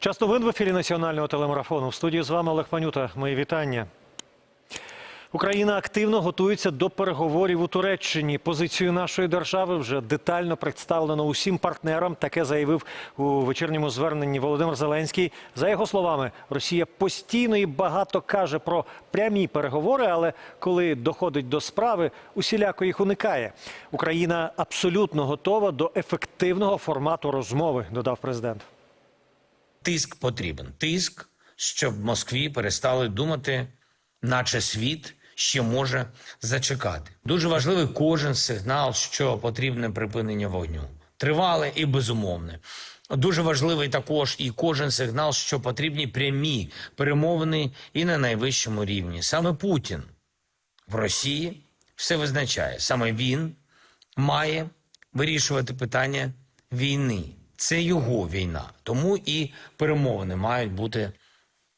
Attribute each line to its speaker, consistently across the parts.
Speaker 1: Час новин в ефірі національного телемарафону. В студії з вами Олег Панюта. Мої вітання. Україна активно готується до переговорів у Туреччині. Позицію нашої держави вже детально представлено усім партнерам. Таке заявив у вечірньому зверненні Володимир Зеленський. За його словами, Росія постійно і багато каже про прямі переговори, але коли доходить до справи, усіляко їх уникає. Україна абсолютно готова до ефективного формату розмови, додав президент.
Speaker 2: Тиск потрібен. Тиск, щоб Москві перестали думати, наче світ ще може зачекати. Дуже важливий кожен сигнал, що потрібне припинення вогню. Тривале і безумовне. Дуже важливий також і кожен сигнал, що потрібні прямі перемовини і на найвищому рівні. Саме Путін в Росії все визначає. Саме він має вирішувати питання війни. Це його війна. Тому і перемовини мають бути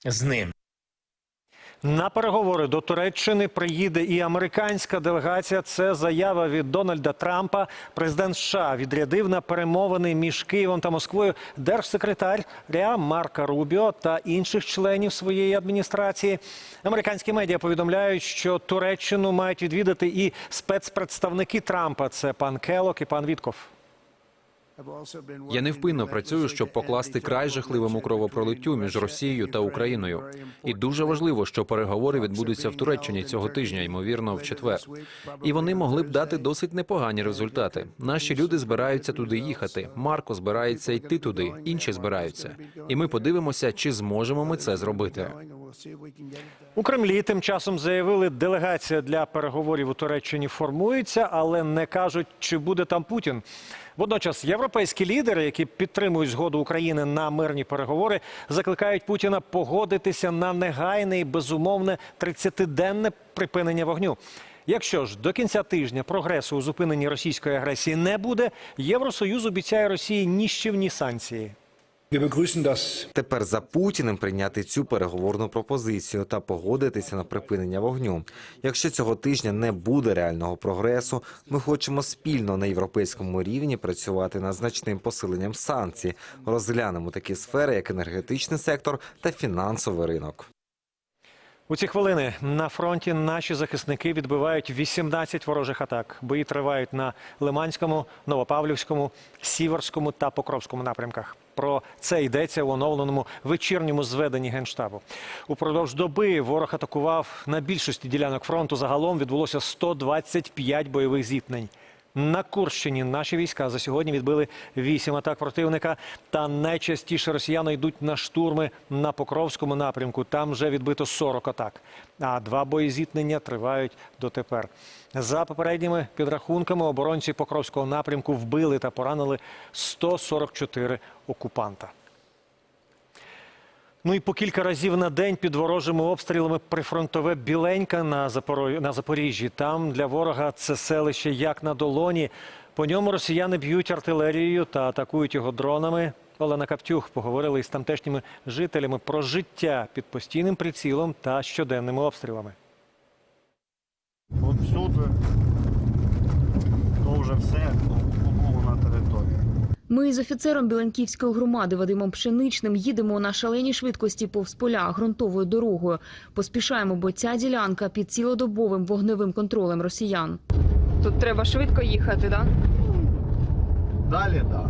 Speaker 2: з ним.
Speaker 1: На переговори до Туреччини приїде і американська делегація. Це заява від Дональда Трампа. Президент США відрядив на перемовини між Києвом та Москвою держсекретаря Марка Рубіо та інших членів своєї адміністрації. Американські медіа повідомляють, що Туреччину мають відвідати і спецпредставники Трампа. Це пан Келок і пан Вітков.
Speaker 3: Я невпинно працюю, щоб покласти край жахливому кровопролиттю між Росією та Україною. І дуже важливо, що переговори відбудуться в Туреччині цього тижня, ймовірно, в четвер. І вони могли б дати досить непогані результати. Наші люди збираються туди їхати. Марко збирається йти туди, інші збираються. І ми подивимося, чи зможемо ми це зробити.
Speaker 1: У Кремлі тим часом заявили, делегація для переговорів у Туреччині формується, але не кажуть, чи буде там Путін. Водночас європейські лідери, які підтримують згоду України на мирні переговори, закликають Путіна погодитися на негайне і безумовне 30-денне припинення вогню. Якщо ж до кінця тижня прогресу у зупиненні російської агресії не буде, Євросоюз обіцяє Росії ніщівні санкції.
Speaker 4: Тепер за Путіним прийняти цю переговорну пропозицію та погодитися на припинення вогню. Якщо цього тижня не буде реального прогресу, ми хочемо спільно на європейському рівні працювати над значним посиленням санкцій. Розглянемо такі сфери, як енергетичний сектор та фінансовий ринок.
Speaker 1: У ці хвилини на фронті наші захисники відбивають 18 ворожих атак. Бої тривають на Лиманському, Новопавлівському, Сіверському та Покровському напрямках. Про це йдеться в оновленому вечірньому зведенні генштабу. Упродовж доби ворог атакував на більшості ділянок фронту. Загалом відбулося 125 бойових зіткнень. На Курщині наші війська за сьогодні відбили вісім атак противника. Та найчастіше росіяни йдуть на штурми на Покровському напрямку. Там вже відбито 40 атак. А два боєзіткнення тривають дотепер. За попередніми підрахунками оборонці Покровського напрямку вбили та поранили 144 окупанта. Ну і по кілька разів на день під ворожими обстрілами прифронтове Біленька на, Запоро... на Запоріжжі. Там для ворога це селище як на долоні. По ньому росіяни б'ють артилерією та атакують його дронами. Олена Каптюх поговорила із тамтешніми жителями про життя під постійним прицілом та щоденними обстрілами.
Speaker 5: От всюди то вже все.
Speaker 6: Ми з офіцером Біленківської громади Вадимом Пшеничним їдемо на шаленій швидкості повз поля ґрунтовою дорогою. Поспішаємо, бо ця ділянка під цілодобовим вогневим контролем росіян.
Speaker 7: Тут треба швидко їхати, так?
Speaker 5: Далі так. Да.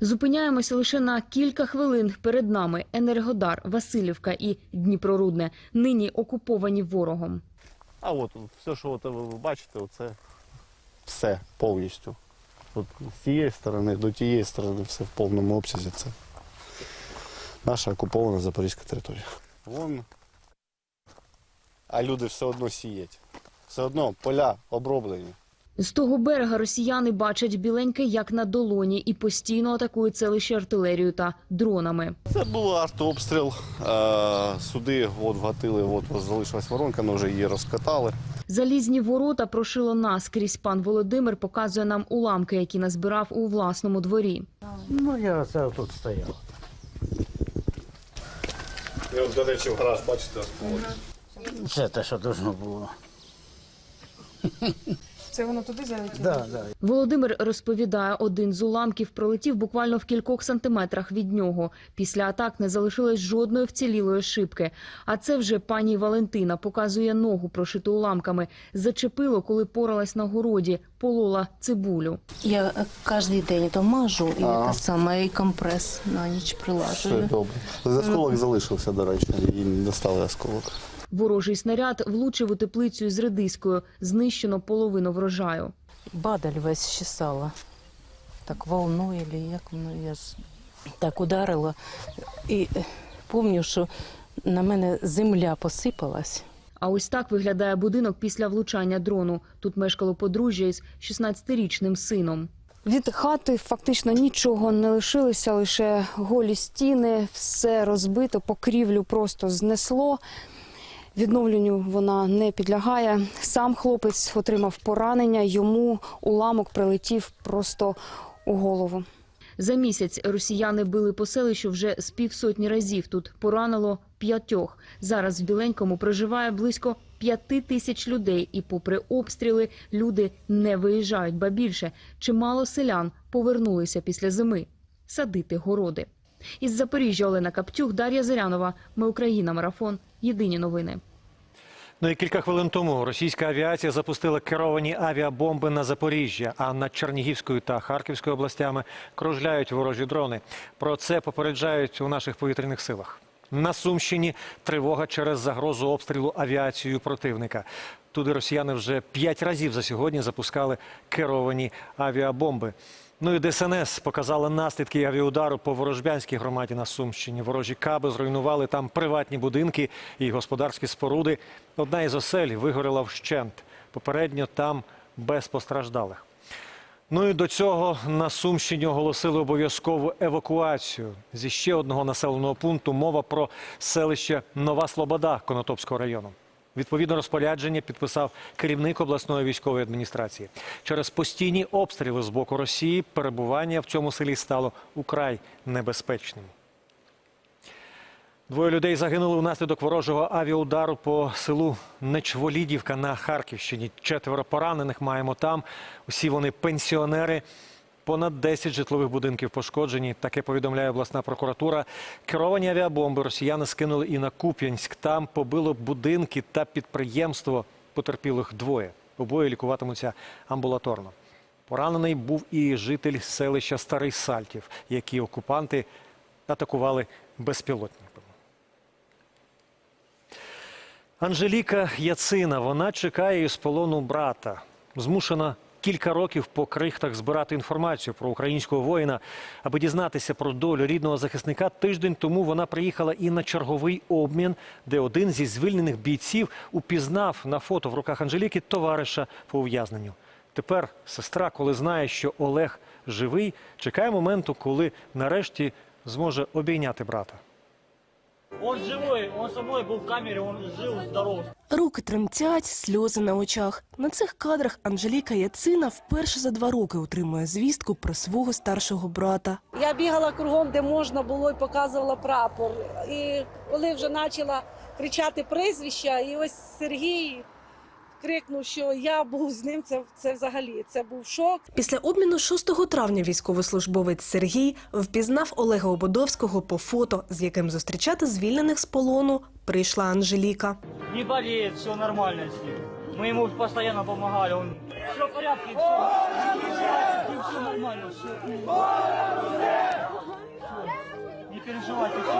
Speaker 6: Зупиняємося лише на кілька хвилин. Перед нами Енергодар, Васильівка і Дніпрорудне, нині окуповані ворогом.
Speaker 5: А от все, що от ви бачите, це все повністю. От з цієї сторони до тієї сторони все в повному обсязі. Це наша окупована Запорізька територія. Вон. А люди все одно сіять. Все одно поля оброблені.
Speaker 6: З того берега росіяни бачать біленьке як на долоні і постійно атакують селище артилерією та дронами.
Speaker 5: Це був артобстріл. Е, Сюди от вгатили, от залишилась воронка, ми вже її розкатали.
Speaker 6: Залізні ворота прошило наскрізь. Пан Володимир показує нам уламки, які назбирав у власному дворі.
Speaker 8: Ну, я це тут стояв.
Speaker 5: Я от, до речі, в гараж, бачите,
Speaker 8: Це те, що дуже було.
Speaker 7: Це воно туди залетіло?
Speaker 8: Да, да.
Speaker 6: Володимир розповідає, один з уламків пролетів буквально в кількох сантиметрах від нього. Після атак не залишилось жодної вцілілої шибки. А це вже пані Валентина показує ногу, прошиту уламками. Зачепило, коли поралась на городі, полола цибулю.
Speaker 9: Я кожен день то мажу і
Speaker 5: А.
Speaker 9: те саме, і компрес на ніч
Speaker 5: Все
Speaker 9: прилажую.
Speaker 5: добре. Осколок залишився, до речі, і не достали осколок.
Speaker 6: Ворожий снаряд влучив у теплицю із редискою. Знищено половину врожаю.
Speaker 9: Бадаль весь щесала. Так волною, як воно, я ж так ударила. І е, пам'ятаю, що на мене земля посипалась.
Speaker 6: А ось так виглядає будинок після влучання дрону. Тут мешкало подружжя із 16-річним сином.
Speaker 7: Від хати фактично нічого не лишилося, лише голі стіни, все розбито, покрівлю просто знесло. Відновленню вона не підлягає. Сам хлопець отримав поранення, йому уламок прилетів просто у голову.
Speaker 6: За місяць росіяни били по селищу вже з півсотні разів. Тут поранило п'ятьох. Зараз в Біленькому проживає близько п'яти тисяч людей. І попри обстріли люди не виїжджають. Ба більше, чимало селян повернулися після зими садити городи. Із Запоріжжя Олена Каптюх, Дар'я Зирянова. Ми Україна. Марафон. Єдині новини.
Speaker 1: Ну і кілька хвилин тому російська авіація запустила керовані авіабомби на Запоріжжя, а над Чернігівською та Харківською областями кружляють ворожі дрони. Про це попереджають у наших повітряних силах. На Сумщині тривога через загрозу обстрілу авіацією противника. Туди росіяни вже п'ять разів за сьогодні запускали керовані авіабомби. Ну і ДСНС показали наслідки авіаудару по Ворожбянській громаді на Сумщині. Ворожі каби зруйнували там приватні будинки і господарські споруди. Одна із осель вигоріла вщент. Попередньо там без постраждалих. Ну і до цього на Сумщині оголосили обов'язкову евакуацію. Зі ще одного населеного пункту мова про селище Нова Слобода Конотопського району. Відповідне розпорядження підписав керівник обласної військової адміністрації. Через постійні обстріли з боку Росії перебування в цьому селі стало украй небезпечним. Двоє людей загинули внаслідок ворожого авіаудару по селу Нечволідівка на Харківщині. Четверо поранених маємо там. Усі вони пенсіонери. Понад 10 житлових будинків пошкоджені. Таке повідомляє обласна прокуратура. Керовані авіабомби росіяни скинули і на Куп'янськ. Там побило будинки та підприємство. Потерпілих двоє. Обоє лікуватимуться амбулаторно. Поранений був і житель селища Старий Сальтів, які окупанти атакували безпілотниками. Анжеліка Яцина, вона чекає із полону брата. Змушена кілька років по крихтах збирати інформацію про українського воїна. Аби дізнатися про долю рідного захисника, тиждень тому вона приїхала і на черговий обмін, де один зі звільнених бійців упізнав на фото в руках Анжеліки товариша по ув'язненню. Тепер сестра, коли знає, що Олег живий, чекає моменту, коли нарешті зможе обійняти брата.
Speaker 10: Он живой, он со мной был в камере, он жив, здоров.
Speaker 11: Руки тремтять, сльози на очах. На цих кадрах Анжеліка Яцина вперше за два роки отримує звістку про свого старшого брата.
Speaker 12: Я бігала кругом, де можна було, і показувала прапор. І коли вже почала кричати прізвища, і ось Сергій крикнув, що я був з ним. Це, це взагалі це був шок.
Speaker 11: Після обміну 6 травня військовослужбовець Сергій впізнав Олега Ободовського по фото, з яким зустрічати звільнених з полону прийшла Анжеліка.
Speaker 10: Не болеет, все нормально с ним. Мы ему постоянно помогали, он... Все в порядке, все. Все нормально, все. Не переживайте, все.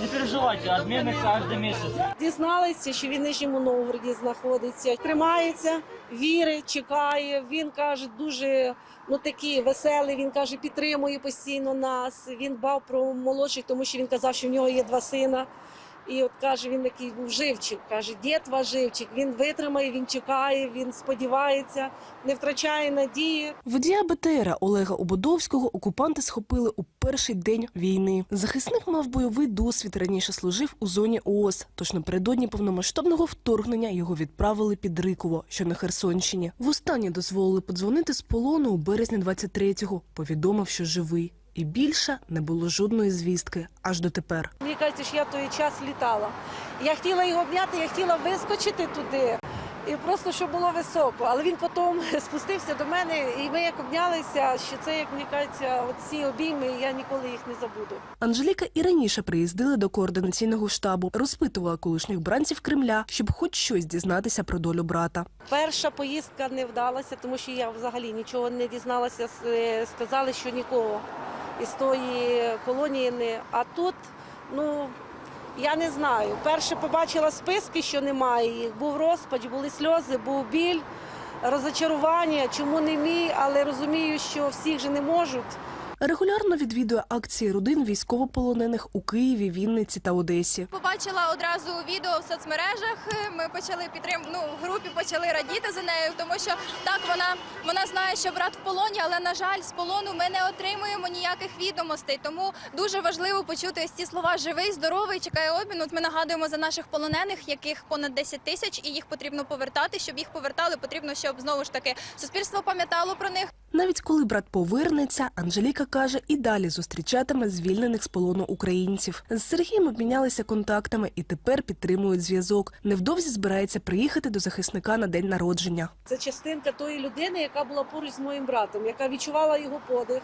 Speaker 10: Не переживайте, обміни кожен місяць.
Speaker 12: Дізналися, що він Нижньому Новгороді знаходиться. Тримається, вірить, чекає. Він каже, дуже ну такий веселий. Він каже, підтримує постійно нас. Він бав про молодших, тому що він казав, що в нього є два сина. І от каже, він такий був живчик. Каже, дід ваш живчик. Він витримає, він чекає, він сподівається, не втрачає надії.
Speaker 11: Водія БТРа Олега Ободовського окупанти схопили у перший день війни. Захисник мав бойовий досвід, раніше служив у зоні ООС, тож напередодні повномасштабного вторгнення його відправили під Риково, що на Херсонщині. Востаннє дозволили подзвонити з полону у березні 23-го. Повідомив, що живий. І більше не було жодної звістки аж дотепер.
Speaker 12: Мені кажеться, що я той час літала. Я хотіла його обняти, я хотіла вискочити туди. і просто щоб було високо. Але він потім спустився до мене, і ми як обнялися, що це, як мені кажеться, ці обійми, я ніколи їх не забуду.
Speaker 11: Анжеліка і раніше приїздили до координаційного штабу, розпитувала колишніх бранців Кремля, щоб хоч щось дізнатися про долю брата.
Speaker 12: Перша поїздка не вдалася, тому що я взагалі нічого не дізналася. Сказали, що нікого із тої колонії. А тут, ну я не знаю. Перше побачила списки, що немає їх. Був розпач, були сльози, був біль, розочарування. Чому не мій, але розумію, що всіх же не можуть.
Speaker 11: Регулярно відвідує акції родин військовополонених у Києві, Вінниці та Одесі.
Speaker 13: Побачила одразу відео в соцмережах. Ми почали підтрим... ну, в групі почали радіти за нею, тому що так вона вона знає, що брат в полоні, але на жаль, з полону ми не отримуємо ніяких відомостей. Тому дуже важливо почути ось ці слова живий, здоровий, чекає обмін. От ми нагадуємо за наших полонених, яких понад 10 тисяч, і їх потрібно повертати. Щоб їх повертали, потрібно, щоб знову ж таки суспільство пам'ятало про них.
Speaker 11: Навіть коли брат повернеться, Анжеліка каже, і далі зустрічатиме звільнених з полону українців. З Сергієм обмінялися контактами і тепер підтримують зв'язок. Невдовзі збирається приїхати до захисника на день народження.
Speaker 12: Це частинка тої людини, яка була поруч з моїм братом, яка відчувала його подих,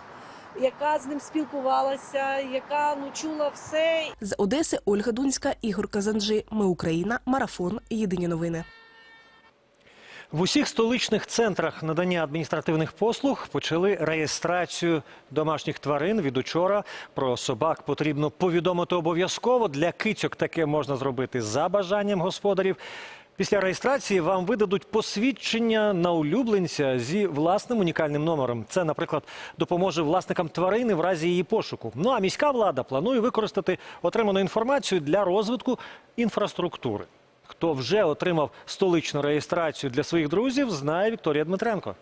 Speaker 12: яка з ним спілкувалася, яка ну чула все
Speaker 11: З Одеси Ольга Дунська, Ігор Казанжи. Ми Україна. Марафон. Єдині новини.
Speaker 1: В усіх столичних центрах надання адміністративних послуг почали реєстрацію домашніх тварин від учора. Про собак потрібно повідомити обов'язково. Для кицьок таке можна зробити за бажанням господарів. Після реєстрації вам видадуть посвідчення на улюбленця зі власним унікальним номером. Це, наприклад, допоможе власникам тварини в разі її пошуку. Ну а міська влада планує використати отриману інформацію для розвитку інфраструктури. Хто вже отримав столичну реєстрацію для своїх друзів, знає Вікторія Дмитренко.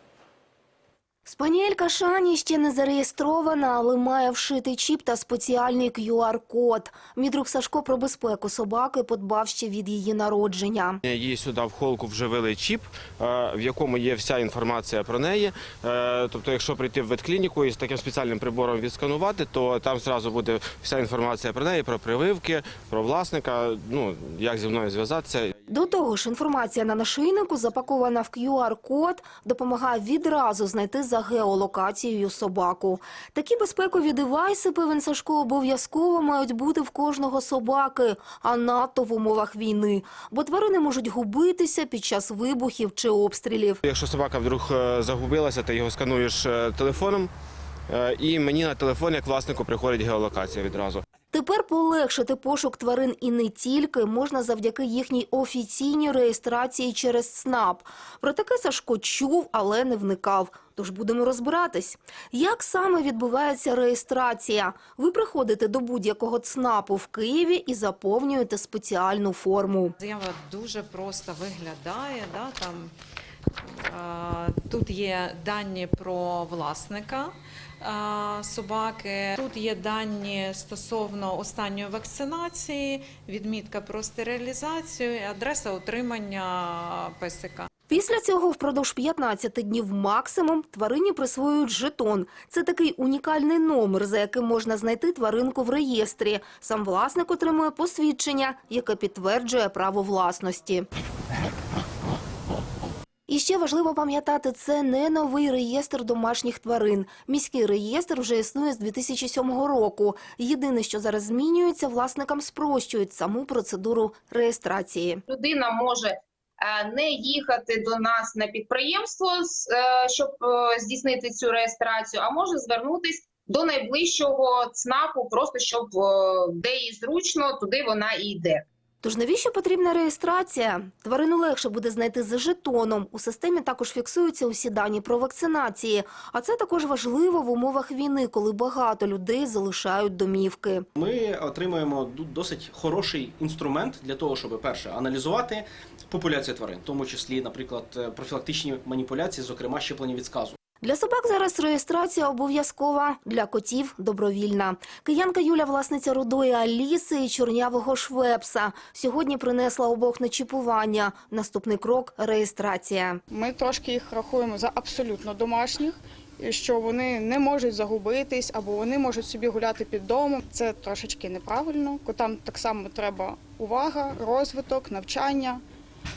Speaker 14: Спаніелька Шані ще не зареєстрована, але має вшитий чіп та спеціальний QR-код. Мій друг Сашко про безпеку собаки подбав ще від її народження.
Speaker 15: Їй сюди в холку вживили чіп, е, в якому є вся інформація про неї. Е, Тобто, якщо прийти в ветклініку і з таким спеціальним прибором відсканувати, то там зразу буде вся інформація про неї, про прививки, про власника, ну як зі мною зв'язатися.
Speaker 14: До того ж, інформація на нашийнику, запакована в QR-код, допомагає відразу знайти за геолокацією собаку. Такі безпекові девайси, певен Сашко, обов'язково мають бути в кожного собаки, а надто в умовах війни. Бо тварини можуть губитися під час вибухів чи обстрілів.
Speaker 15: Якщо собака вдруг е, загубилася, ти його скануєш е, телефоном, е, і мені на телефон, як власнику, приходить геолокація відразу.
Speaker 14: Тепер полегшити пошук тварин і не тільки можна завдяки їхній офіційній реєстрації через СНАП. Про таке Сашко чув, але не вникав. Тож будемо розбиратись. Як саме відбувається реєстрація? Ви приходите до будь-якого ЦНАПу в Києві і заповнюєте спеціальну форму.
Speaker 16: Заява дуже просто виглядає. Да, там, тут є дані про власника собаки, тут є дані стосовно останньої вакцинації, відмітка про стерилізацію, адреса отримання песика.
Speaker 14: Після цього впродовж 15 днів максимум тварині присвоюють жетон. Це такий унікальний номер, за яким можна знайти тваринку в реєстрі. Сам власник отримує посвідчення, яке підтверджує право власності. І ще важливо пам'ятати, це не новий реєстр домашніх тварин. Міський реєстр вже існує з 2007 року. Єдине, що зараз змінюється, власникам спрощують саму процедуру реєстрації.
Speaker 17: людина може е, не їхати до нас на підприємство, е, щоб е, здійснити цю реєстрацію, а може звернутись до найближчого ЦНАПу, просто щоб де їй зручно, туди вона і йде.
Speaker 14: Тож навіщо потрібна реєстрація? Тварину легше буде знайти за жетоном. У системі також фіксуються усі дані про вакцинації. А це також важливо в умовах війни, коли багато людей залишають домівки.
Speaker 18: Ми отримуємо досить хороший інструмент для того, щоб перше аналізувати популяцію тварин, в тому числі, наприклад, е, профілактичні маніпуляції, зокрема щеплення від сказу.
Speaker 14: Для собак зараз реєстрація обов'язкова, для котів – добровільна. Киянка Юля – власниця рудої Аліси і чорнявого Швепса. Сьогодні принесла обох на чіпування. Наступний крок – реєстрація.
Speaker 19: Ми трошки їх рахуємо за абсолютно домашніх, що вони не можуть загубитись або вони можуть собі гуляти під домом. Це трошечки неправильно. Котам так само треба увага, розвиток, навчання.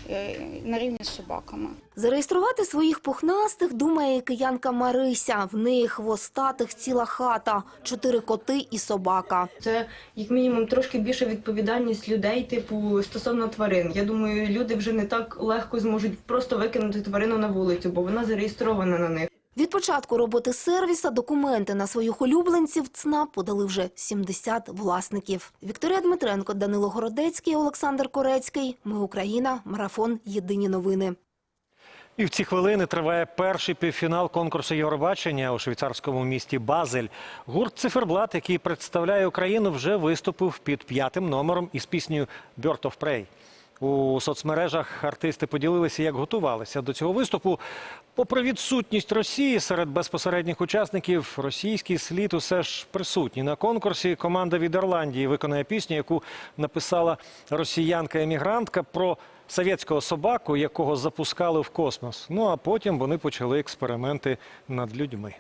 Speaker 19: Е, на рівні з собаками.
Speaker 14: Зареєструвати своїх пухнастих думає і киянка Марися. В неї хвостатих ціла хата, чотири коти і собака.
Speaker 20: Це як мінімум трошки більша відповідальність людей, типу стосовно тварин. Я думаю, люди вже не так легко зможуть просто викинути тварину на вулицю, бо вона зареєстрована на них.
Speaker 14: Від початку роботи сервіса документи на своїх улюбленців ЦНАП подали вже 70 власників. Вікторія Дмитренко, Данило Городецький, Олександр Корецький. Ми Україна. Марафон. Єдині новини.
Speaker 1: І в ці хвилини триває перший півфінал конкурсу Євробачення у швейцарському місті Базель. Гурт Циферблат, який представляє Україну, вже виступив під п'ятим номером із піснею «Bird of Prey». У соцмережах артисти поділилися, як готувалися до цього виступу. Попри відсутність Росії серед безпосередніх учасників, російський слід усе ж присутній на конкурсі. Команда від Ірландії виконає пісню, яку написала росіянка-емігрантка про совєтського собаку, якого запускали в космос. Ну а потім вони почали експерименти над людьми.